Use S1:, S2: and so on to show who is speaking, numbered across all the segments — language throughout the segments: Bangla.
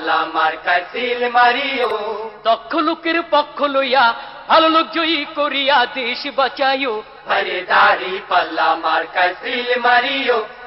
S1: পাল্লা মার্কায় সিল মারিও।
S2: দক্ষ লোকের পক্ষ লইয়া ভালো লোক জয়ী করিয়া দেশ বাঁচাইও।
S1: হরে দাড়ি পাল্লা মার্কায় সিল মারিও।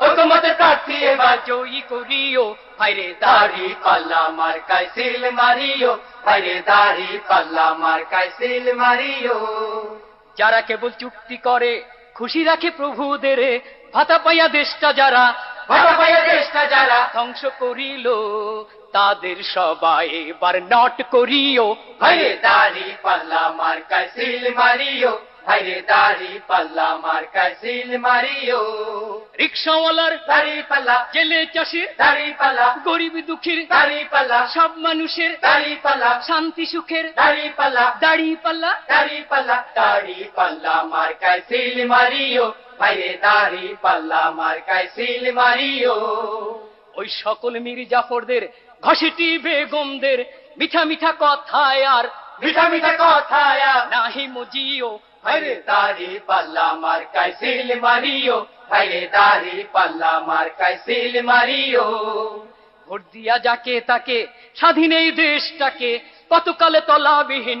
S1: ঐকমতের প্রার্থী এবার
S2: জয়ী করিও ভাইরে
S1: দাড়ি পাল্লা মার্কায় সিল মারিও ভাইরে দাড়ি পাল্লা মার্কায় সিল মারিও
S2: যারা কেবল চুক্তি করে খুশি রাখে প্রভুদের ভাতা পাইয়া দেশটা যারা
S1: ভালো ভাইয়া দেশটা যারা
S2: ধ্বংস করিল তাদের সবাই এবার নট করিও
S1: ভাইরে দাড়ি পাল্লা মার্কায় সিল মারিও ভাইরে দাড়ি পাল্লা সিল মারিও।
S2: রিক্সাওয়ালার
S1: দাড়ি পাল্লা।
S2: জেলে চাষির
S1: দাড়ি পাল্লা।
S2: গরিব দুঃখীর
S1: দাড়ি পাল্লা।
S2: সব মানুষের
S1: দাড়ি পাল্লা।
S2: শান্তি সুখের
S1: দাড়ি পাল্লা।
S2: দাড়ি পাল্লা।
S1: দাড়ি পাল্লা। দাড়ি পাল্লা মার্কায় সিল মারিও। ভাইরে দাড়ি পাল্লা মার্কায় সিল মারিও।
S2: ওই সকল মীর জাফরদের ঘষেটি বেগমদের মিঠা মিঠা কথায় আর
S1: মিঠা মিঠা কথায়
S2: নাহি মজিও।
S1: ভাইরে দাড়ি পাল্লা মার কাইসিল মারিও ভাইরে দাড়ি পাল্লা মার কাইসিল মারিও।
S2: ভোট দিয়া যাকে তাকে, স্বাধীন এই দেশটাকে, কতকালে তলাবিহীন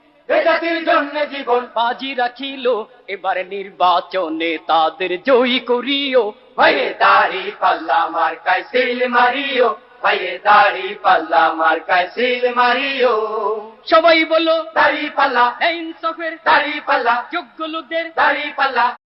S1: জাতির জন্য জীবন।
S2: বাজি রাখিল এবার নির্বাচনে তাদের জয়ী করিও।
S1: ভাইয়ে দাড়ি পাল্লা মার্কায় সিল মারিও ভাইয়ে দাড়ি পাল্লা মার্কায় সিল মারিও।
S2: সবাই বলো
S1: দাড়ি পাল্লা
S2: ইনসাফের
S1: দাড়ি পাল্লা
S2: যোগ্য লোকদের
S1: দাড়ি পাল্লা।